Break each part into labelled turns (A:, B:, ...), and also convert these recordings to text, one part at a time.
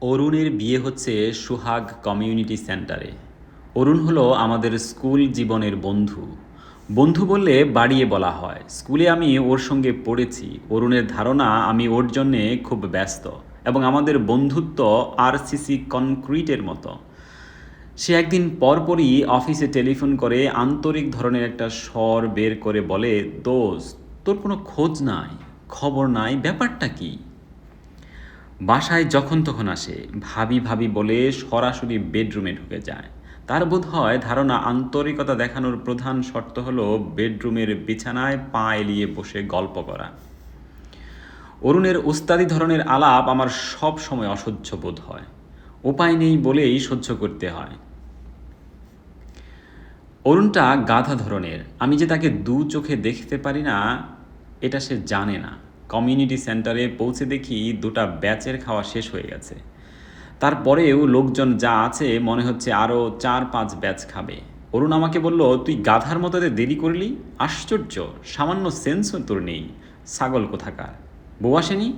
A: অরুণের বিয়ে হচ্ছে সুহাগ কমিউনিটি সেন্টারে। অরুণ হলো আমাদের স্কুল জীবনের বন্ধু। বন্ধু বললে বাড়িয়ে বলা হয়। স্কুলে আমি ওর সঙ্গে পড়েছি। অরুণের ধারণা, আমি ওর জন্যে খুব ব্যস্ত এবং আমাদের বন্ধুত্ব আরসিসি কনক্রিটের মতো। সে একদিন পরপরই অফিসে টেলিফোন করে আন্তরিক ধরনের একটা স্বর বের করে বলে, দোস্ত, তোর কোনো খোঁজ নাই, খবর নাই, ব্যাপারটা কী? বাসায় যখন তখন আসে, ভাবি ভাবি বলে সরাসরি বেডরুমে ঢুকে যায়। তার বোধ হয় ধারণা আন্তরিকতা দেখানোর প্রধান শর্ত হলো বেডরুমের বিছানায় পা এলিয়ে বসে গল্প করা। অরুণের উস্তাদি ধরনের আলাপ আমার সব সময় অসহ্য বোধ হয়। উপায় নেই বলেই সহ্য করতে হয়। অরুণটা গাধা ধরনের, আমি যে তাকে দু চোখে দেখতে পারি না, এটা সে জানে না। কমিউনিটি সেন্টারে পৌঁছে দেখি দুটা ব্যাচের খাওয়া শেষ হয়ে গেছে। তারপরেও লোকজন যা আছে মনে হচ্ছে আরও চার পাঁচ ব্যাচ খাবে। অরুণ আমাকে বলল, তুই গাধার মতো দেরি করলি? আশ্চর্য, সামান্য সেন্সও তোর নেই। ছাগল কোথাকার? বউ আসেনি?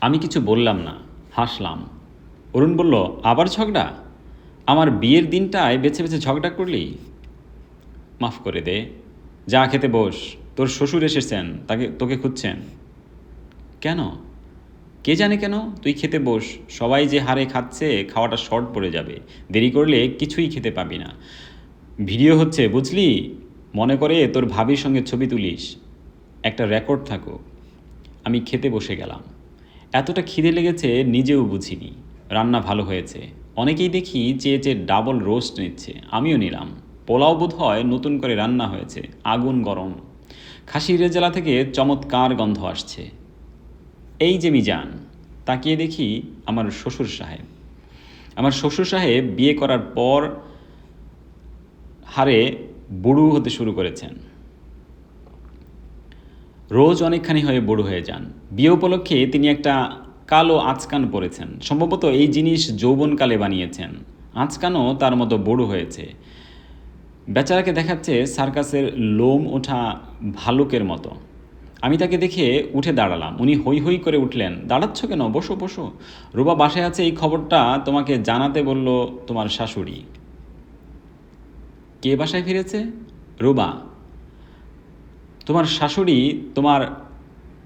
A: আমি কিছু বললাম না, হাসলাম। অরুণ বলল, আবার ঝগড়া? আমার বিয়ের দিনটায় বেছে বেছে ঝগড়া করলি? মাফ করে দে। যা খেতে বস। তোর শ্বশুর এসেছেন, তাকে, তোকে খুঁজছেন। কেন? কে জানে কেন? তুই খেতে বস, সবাই যে হারে খাচ্ছে, খাওয়াটা শর্ট পড়ে যাবে। দেরি করলে কিছুই খেতে পাবি না। ভিডিও হচ্ছে, বুঝলি? মনে করে তোর ভাবির সঙ্গে ছবি তুলিস। একটা রেকর্ড থাকো। আমি খেতে বসে গেলাম। এতটা খিদে লেগেছে, নিজেও বুঝিনি। রান্না ভালো হয়েছে। অনেকেই দেখি চেয়ে চেয়ে ডাবল রোস্ট নিচ্ছে। আমিও নিলাম। পোলাও বোধ হয় নতুন করে রান্না হয়েছে। আগুন গরম। খাসির জেলা থেকে চমৎকার গন্ধ আসছে। এই যে মিজান, তাকিয়ে দেখি আমার শ্বশুর সাহেব। আমার শ্বশুর সাহেব বিয়ে করার পর হারে বুড়ো হতে শুরু করেছেন। রোজ অনেকখানি হয়ে বুড়ো হয়ে যান। বিয়ে উপলক্ষে তিনি একটা কালো আচকান পরেছেন। সম্ভবত এই জিনিস যৌবনকালে বানিয়েছেন। আচকানও তার মতো বুড়ো হয়েছে। বেচারাকে দেখাচ্ছে সার্কাসের লোম ওঠা ভালুকের মতো। আমি তাকে দেখে উঠে দাঁড়ালাম। উনি হই হই করে উঠলেন। দাঁড়াচ্ছ কেন? বসো বসো। রুবা বাসায় আছে এই খবরটা তোমাকে জানাতে বলল তোমার শাশুড়ি। কে বাসায় ফিরেছে? রুবা। তোমার শাশুড়ি তোমার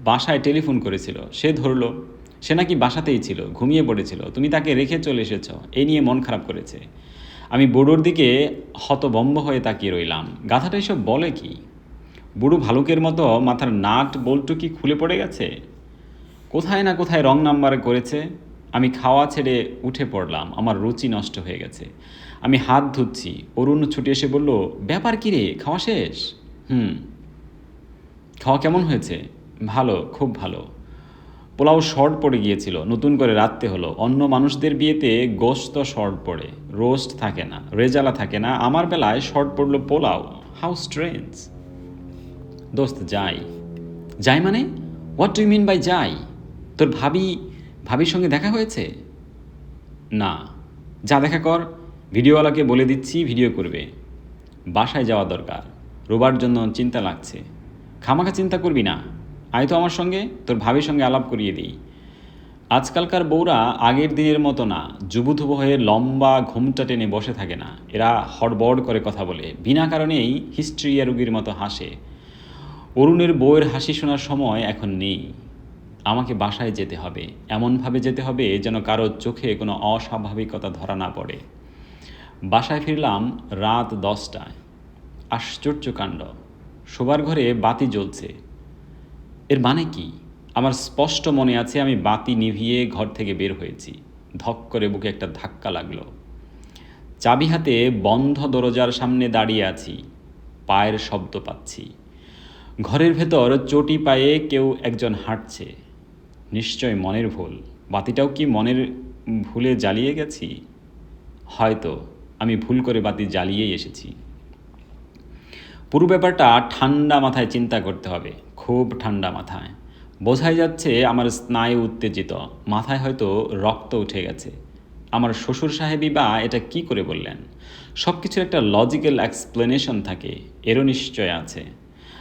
A: বাসায় টেলিফোন করেছিল। সে ধরলো, সে নাকি বাসাতেই ছিল, ঘুমিয়ে পড়েছিল। তুমি তাকে রেখে চলে এসেছ। এই নিয়ে মন খারাপ করেছে। আমি বুড়োর দিকে হতবম্ব হয়ে তাকিয়ে রইলাম। গাথাটা এসব বলে কি? বুড়ো ভালুকের মতো মাথার নাট বল্টু কি খুলে পড়ে গেছে? কোথায় না কোথায় রং নাম্বার করেছে? আমি খাওয়া ছেড়ে উঠে পড়লাম। আমার রুচি নষ্ট হয়ে গেছে। আমি হাত ধুচ্ছি। অরুণ ছুটে এসে বলল, ব্যাপার কী রে? খাওয়া শেষ? হুম। খাওয়া কেমন হয়েছে? ভালো, খুব ভালো। পোলাও শর্ট পড়ে গিয়েছিল, নতুন করে রাখতে হলো। অন্য মানুষদের বিয়েতে গোস্ত শর্ট পড়ে রোস্ট থাকে না, রেজালা থাকে না, আমার বেলায় শর্ট পড়ল পোলাও। হাউ স্ট্রেঞ্জ দোস্ত, যাই। যাই মানে? হোয়াট ডু মিন বাই যাই? তোর ভাবি, ভাবির সঙ্গে দেখা হয়েছে? না। যা দেখা কর, ভিডিওওয়ালাকে বলে দিচ্ছি, ভিডিও করবে। বাসায় যাওয়া দরকার। রোবার জন্য চিন্তা লাগছে। খামাখা চিন্তা করবি না। আয় তো আমার সঙ্গে, তোর ভাবির সঙ্গে আলাপ করিয়ে দিই। আজকালকার বউরা আগের দিনের মতো না, যুবধুব হয়ে লম্বা ঘুমটা টেনে বসে থাকে না। এরা হড়বড় করে কথা বলে, বিনা কারণেই হিস্ট্রিয়া রুগীর মতো হাসে। অরুণের বউয়ের হাসি শোনার সময় এখন নেই। আমাকে বাসায় যেতে হবে, এমনভাবে যেতে হবে যেন কারও চোখে কোনো অস্বাভাবিকতা ধরা না পড়ে। বাসায় ফিরলাম রাত দশটায়। আশ্চর্য কাণ্ড। শোবার ঘরে বাতি জ্বলছে। এর মানে কি? আমার স্পষ্ট মনে আছে, আমি বাতি নিভিয়ে ঘর থেকে বের হয়েছি। ধক করে বুকে একটা ধাক্কা লাগল। চাবি হাতে বন্ধ দরজার সামনে দাঁড়িয়ে আছি। পায়ের শব্দ পাচ্ছি। ঘরের ভেতর চটি পায়ে কেউ একজন হাঁটছে। নিশ্চয় মনের ভুল। বাতিটাও কি মনের ভুলে জ্বালিয়ে গেছি? হয়তো আমি ভুল করে বাতি জ্বালিয়েই এসেছি। পুরো ব্যাপারটা ঠান্ডা মাথায় চিন্তা করতে হবে। খুব ঠান্ডা মাথায়। বোঝাই যাচ্ছে আমার স্নায়ু উত্তেজিত, মাথায় হয়তো রক্ত উঠে গেছে। আমার শ্বশুর সাহেবই বা এটা কি করে বললেন? সব কিছুর একটা লজিক্যাল এক্সপ্লেনেশন থাকে, এরও নিশ্চয় আছে।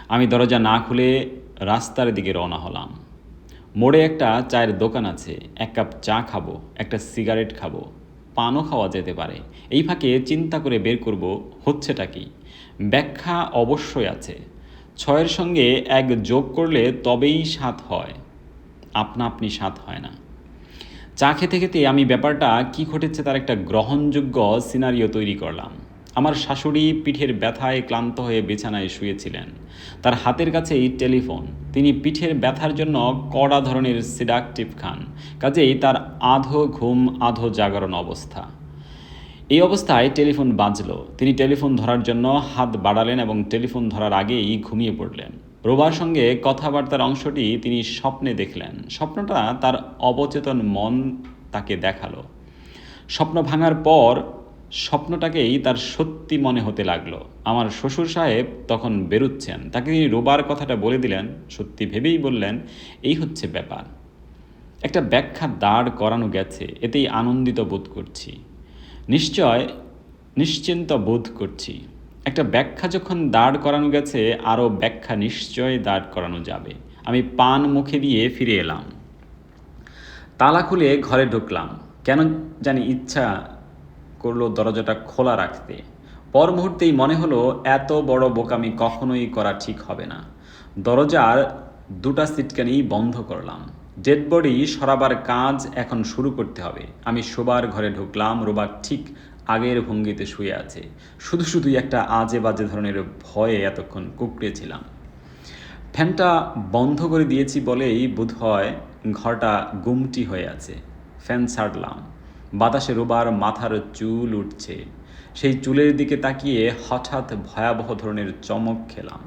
A: আমি দরজা না খুলে রাস্তার দিকে রওনা হলাম। মোড়ে একটা চায়ের দোকান আছে, এক কাপ চা খাব, একটা সিগারেট খাব, পানও খাওয়া যেতে পারে। এই ফাঁকে চিন্তা করে বের করব, হচ্ছেটা কি? ব্যাখ্যা অবশ্যই আছে। ছয়ের সঙ্গে এক যোগ করলে তবেই সাত হয়। আপনা আপনি সাত হয় না। চা খেতে খেতে আমি ব্যাপারটা কি ঘটেছে তার একটা গ্রহণযোগ্য সিনারিও তৈরি করলাম। আমার শাশুড়ি পিঠের ব্যথায় ক্লান্ত হয়ে বিছানায় শুয়েছিলেন। তার হাতের কাছেই টেলিফোন। তিনি পিঠের ব্যথার জন্য কড়া ধরনের সিডাকটিভ খান। কাজেই তার আধো ঘুম, আধো জাগরণ অবস্থা। এই অবস্থায় টেলিফোন বাজলো। তিনি টেলিফোন ধরার জন্য হাত বাড়ালেন এবং টেলিফোন ধরার আগেই ঘুমিয়ে পড়লেন। রোবার সঙ্গে কথাবার্তার অংশটি তিনি স্বপ্নে দেখলেন। স্বপ্নটা তার অবচেতন মন তাকে দেখাল। স্বপ্ন ভাঙার পর স্বপ্নটাকেই তার সত্যি মনে হতে লাগল। আমার শ্বশুর সাহেব তখন বেরুচ্ছেন। তাকে তিনি রোবার কথাটা বলে দিলেন। সত্যি ভেবেই বললেন, এই হচ্ছে ব্যাপার। একটা ব্যাখ্যা দাঁড় করানো গেছে। এতেই আনন্দিত বোধ করছি। নিশ্চয় নিশ্চিন্ত বোধ করছি। একটা ব্যাখ্যা যখন দাঁড় করানো গেছে, আরও ব্যাখ্যা নিশ্চয় দাঁড় করানো যাবে। আমি পান মুখে দিয়ে ফিরে এলাম। তালা খুলে ঘরে ঢুকলাম। কেন জানি ইচ্ছা করল দরজাটা খোলা রাখতে। পর মুহূর্তেই মনে হলো, এত বড় বোকামি কখনোই করা ঠিক হবে না। দরজার দুটা সিটকানি বন্ধ করলাম। ডেড বডি সরাবার কাজ এখন শুরু করতে হবে। আমি শোবার ঘরে ঢুকলাম, রোবার ঠিক আগের ভঙ্গিতে শুয়ে আছে। শুধু শুধুই একটা আজে বাজে ধরনের ভয়ে এতক্ষণ কুকড়েছিলাম ফ্যানটা বন্ধ করে দিয়েছি বলেই বোধ হয় ঘরটা গুমটি হয়ে আছে। ফ্যান ছাড়লাম। বাতাসে রোবার মাথার চুল উঠছে। সেই চুলের দিকে তাকিয়ে হঠাৎ ভয়াবহ ধরনের চমক খেলাম।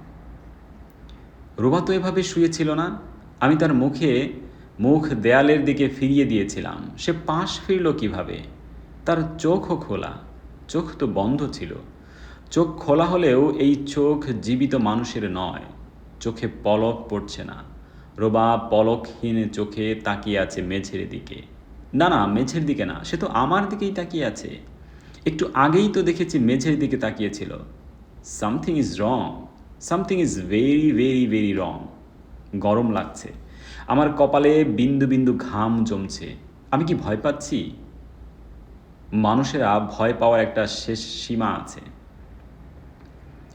A: রোবা তো এভাবে শুয়েছিল না। আমি তার মুখে মুখ দেয়ালের দিকে ফিরিয়ে দিয়েছিলাম। সে পাশ ফিরল কীভাবে? তার চোখও খোলা। চোখ তো বন্ধ ছিল। চোখ খোলা হলেও এই চোখ জীবিত মানুষের নয়। চোখে পলক পড়ছে না। রোবা পলকহীন চোখে তাকিয়ে আছে মেঝের দিকে। না না, মেঝের দিকে না, সে তো আমার দিকেই তাকিয়ে আছে। একটু আগেই তো দেখেছি মেঝের দিকে তাকিয়েছিল। Something is wrong. Something is very very very wrong. গরম লাগছে। আমার কপালে বিন্দু বিন্দু ঘাম জমছে। আমি কি ভয় পাচ্ছি? মানুষেরা ভয় পাওয়ার একটা শেষ সীমা আছে।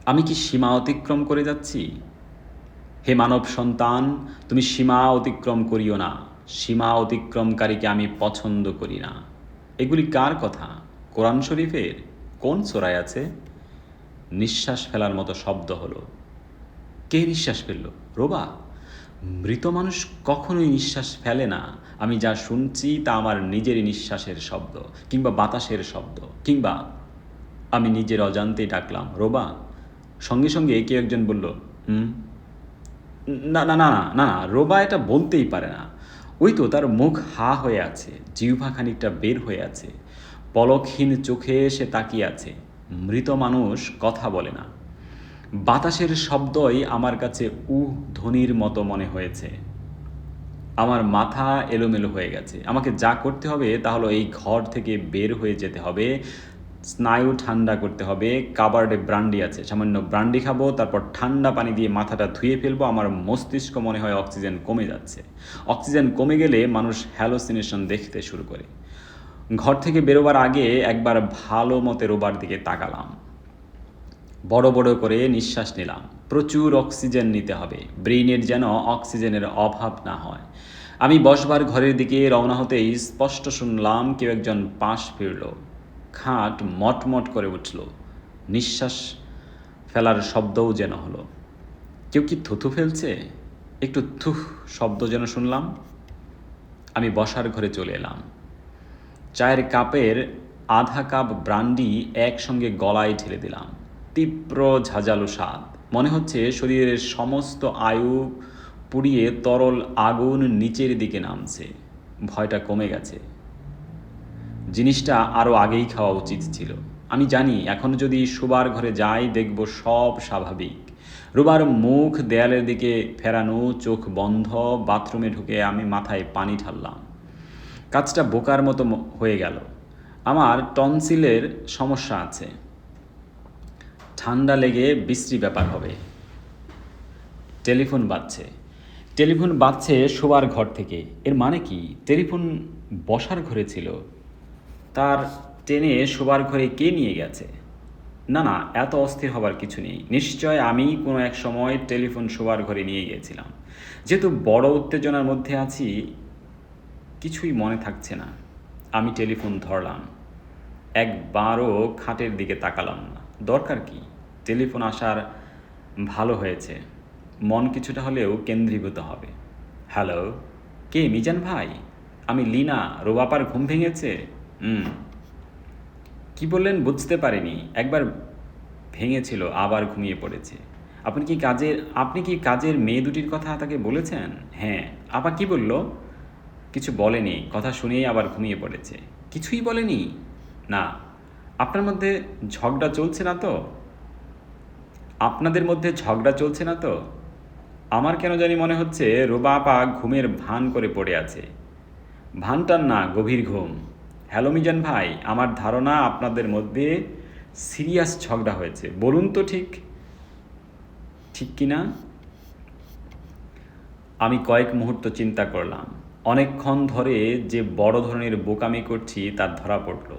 A: আমি কি সীমা অতিক্রম করে যাচ্ছি? হে মানব সন্তান, তুমি সীমা অতিক্রম করিও না। সীমা অতিক্রমকারীকে আমি পছন্দ করি না। এগুলি কার কথা? কোরআন শরীফের? কোন সোরায় আছে? নিঃশ্বাস ফেলার মতো শব্দ হলো। কে নিঃশ্বাস ফেলল? রোবা? মৃত মানুষ কখনোই নিঃশ্বাস ফেলে না। আমি যা শুনছি তা আমার নিজেরই নিঃশ্বাসের শব্দ কিংবা বাতাসের শব্দ কিংবা আমি নিজের অজান্তেই ডাকলাম, রোবা। সঙ্গে সঙ্গে কেউ একজন বলল, হুম? না না না না না রোবা এটা বলতেই পারে না। ওই তো তার মুখ হা হয়ে আছে, জিহ্বা খানিকটা বের হয়ে আছে, পলকহীন চোখে সে তাকিয়ে আছে। মৃত মানুষ কথা বলে না। বাতাসের শব্দই আমার কাছে উহ ধ্বনির মতো মনে হয়েছে। আমার মাথা এলোমেলো হয়ে গেছে। আমাকে যা করতে হবে তা হলো এই ঘর থেকে বের হয়ে যেতে হবে, স্নায়ু ঠান্ডা করতে হবে, কাবার্ডে ব্রান্ডি আছে। সামান্য ব্রান্ডি খাব, তারপর ঠান্ডা পানি দিয়ে মাথাটা ধুয়ে ফেলব, আমার মস্তিষ্ক মনে হয় অক্সিজেন কমে যাচ্ছে। অক্সিজেন কমে গেলে মানুষ হ্যালোসিনেশন দেখতে শুরু করে। ঘর থেকে বেরোবার আগে একবার ভালো মতে রোবার দিকে তাকালাম। বড় বড় করে নিঃশ্বাস নিলাম। প্রচুর অক্সিজেন নিতে হবে। ব্রেইনের যেন অক্সিজেনের অভাব না হয়। আমি বসবার ঘরের দিকে রওনা হতেই স্পষ্ট শুনলাম কেউ একজন পাশ ফিরল। খাট মটমট করে উঠল। নিঃশ্বাস ফেলার শব্দও যেন হলো। কেউ কি থুথু ফেলছে? একটু থুহ শব্দ যেন শুনলাম। আমি বসার ঘরে চলে এলাম। চায়ের কাপের আধা কাপ ব্রান্ডি একসঙ্গে গলায় ঢেলে দিলাম। তীব্র ঝাঁঝালো স্বাদ। মনে হচ্ছে শরীরের সমস্ত আয়ু পুড়িয়ে তরল আগুন নিচের দিকে নামছে। ভয়টা কমে গেছে। জিনিসটা আরও আগেই খাওয়া উচিত ছিল। আমি জানি, এখন যদি শোবার ঘরে যাই, দেখব সব স্বাভাবিক। রুবার মুখ দেয়ালের দিকে ফেরানো, চোখ বন্ধ, বাথরুমে ঢুকে আমি মাথায় পানি ঢাললাম। কাজটা বোকার মতো হয়ে গেল। আমার টনসিলের সমস্যা আছে। ঠান্ডা লেগে বিশ্রী ব্যাপার হবে। টেলিফোন বাজছে। টেলিফোন বাজছে শোবার ঘর থেকে। এর মানে কি? টেলিফোন বসার ঘরে ছিল। তার টেনে শোবার ঘরে কে নিয়ে গেছে? না না, এত অস্থির হবার কিছু নেই। নিশ্চয় আমি কোনো এক সময় টেলিফোন শোবার ঘরে নিয়ে গিয়েছিলাম। যেহেতু বড় উত্তেজনার মধ্যে আছি, কিছুই মনে থাকছে না। আমি টেলিফোন ধরলাম। একবারও খাটের দিকে তাকালাম না। দরকার কি? টেলিফোন আসার ভালো হয়েছে। মন কিছুটা হলেও কেন্দ্রীভূত হবে। হ্যালো, কে মিজান ভাই? আমি লিনা রোবাপার ঘুম ভেঙেছে? হুম। কি বললেন বুঝতে পারিনি। একবার ভেঙেছিল, আবার ঘুমিয়ে পড়েছে। আপনি কি কাজের, আপনি কি কাজের মেয়ে দুটির কথা তাকে বলেছেন? হ্যাঁ। আপা কি বলল? কিছু বলেনি, কথা শুনেই আবার ঘুমিয়ে পড়েছে। কিছুই বলেনি? না। আপনার মধ্যে ঝগড়া চলছে না তো? আপনাদের মধ্যে ঝগড়া চলছে না তো? আমার কেন জানি মনে হচ্ছে রোবা আপা ঘুমের ভান করে পড়ে আছে। ভানটার না গভীর ঘুম। হ্যালো মিজান ভাই, আমার ধারণা আপনাদের মধ্যে সিরিয়াস ঝগড়া হয়েছে। বলুন তো ঠিক। ঠিক কি না? আমি কয়েক মুহূর্ত চিন্তা করলাম। অনেকক্ষণ ধরে যে বড় ধরনের বোকামি করছি তার ধরা পড়ল।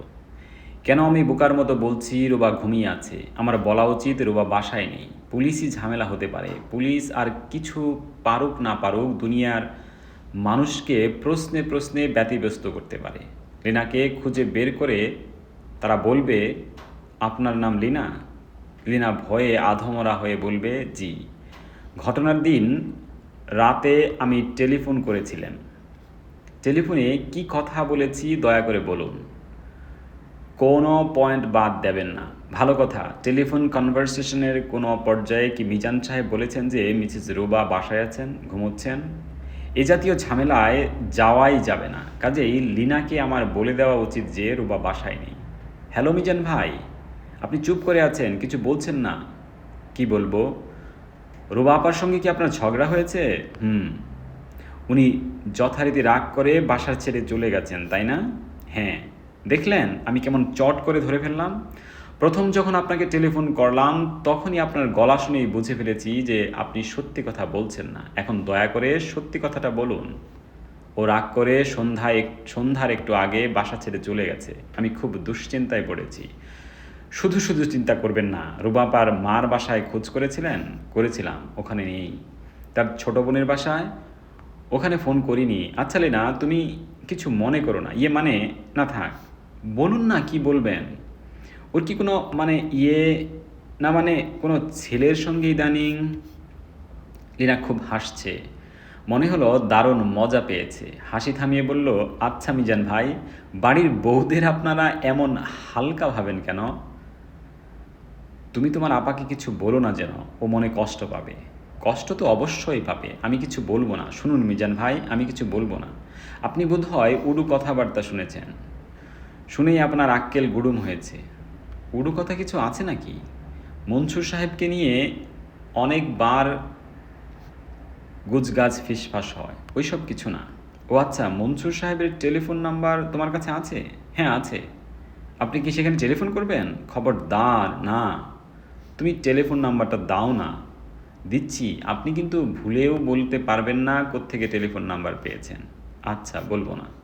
A: কেন আমি বোকার মতো বলছি, রোবা ঘুমিয়ে আছে? আমার বলা উচিত, রোবা বাসায় নেই। পুলিশই ঝামেলা হতে পারে। পুলিশ আর কিছু পারুক না পারুক, দুনিয়ার মানুষকে প্রশ্নে প্রশ্নে ব্যতিব্যস্ত করতে পারে। লিনাকে খুঁজে বের করে তারা বলবে, আপনার নাম লিনা লিনা ভয়ে আধমরা হয়ে বলবে, জি। ঘটনার দিন রাতে আমি টেলিফোন করেছিলেন টেলিফোনে কি কথা বলেছি দয়া করে বলুন। কোনো পয়েন্ট বাদ দেবেন না। ভালো কথা, টেলিফোন কনভারসেশনের কোনো পর্যায়ে কি মিজান সাহেব বলেছেন যে, মিসেস রুবা বাসায় আছেন, ঘুমোচ্ছেন? এ জাতীয় ঝামেলায় যাওয়াই যাবে না। কাজেই লিনাকে আমার বলে দেওয়া উচিত যে, রুবা বাসায় নেই। হ্যালো মিজান ভাই, আপনি চুপ করে আছেন, কিছু বলছেন না? কি বলব? রুবা আপার সঙ্গে কি আপনার ঝগড়া হয়েছে? হুম। উনি যথারীতি রাগ করে বাসার ছেড়ে চলে গেছেন, তাই না? হ্যাঁ। দেখলেন? আমি কেমন চট করে ধরে ফেললাম। প্রথম যখন আপনাকে টেলিফোন করলাম, তখনই আপনার গলা শুনেই বুঝে ফেলেছি যে আপনি সত্যি কথা বলছেন না। এখন দয়া করে সত্যি কথাটা বলুন। ও রাগ করে সন্ধ্যায় এক- সন্ধ্যার একটু আগে বাসা ছেড়ে চলে গেছে। আমি খুব দুশ্চিন্তায় পড়েছি। শুধু শুধু চিন্তা করবেন না রুবাপার মার বাসায় খোঁজ করেছিলেন? করেছিলাম, ওখানে নেই। তার ছোট বোনের বাসায়? ওখানে ফোন করিনি। আচ্ছা না তুমি কিছু মনে করো না। ইয়ে মানে না থাক। বলুন না কি বলবেন? ওর কি কোনো মানে ইয়ে না মানে কোনো ছেলের সঙ্গে ইদানিং? লীনা খুব হাসছে। মনে হলো দারুণ মজা পেয়েছে। হাসি থামিয়ে বলল আচ্ছা মিজান ভাই, বাড়ির বউদের আপনারা এমন হালকা ভাবেন কেন? তুমি তোমার আপাকে কিছু বলো না যেন, ও মনে কষ্ট পাবে। কষ্ট তো অবশ্যই পাবে, আমি কিছু বলব না। শুনুন মিজান ভাই, আমি কিছু বলব না। আপনি বোধহয় উডু কথাবার্তা শুনেছেন। শুনেই আপনার আক্কেল গুডুম হয়েছে। উডু কথা কিছু আছে নাকি? মনসুর সাহেবকে নিয়ে অনেকবার গুজগাছ ফিসফাস হয়। ওইসব কিছু না। ও আচ্ছা মনসুর সাহেবের টেলিফোন নাম্বার তোমার কাছে আছে? হ্যাঁ আছে। আপনি কি সেখানে টেলিফোন করবেন? খবরদার, না। তুমি টেলিফোন নাম্বারটা দাও না। দিচ্ছি। আপনি কিন্তু ভুলেও বলতে পারবেন না কোত্থেকে টেলিফোন নাম্বার পেয়েছেন। আচ্ছা বলব না।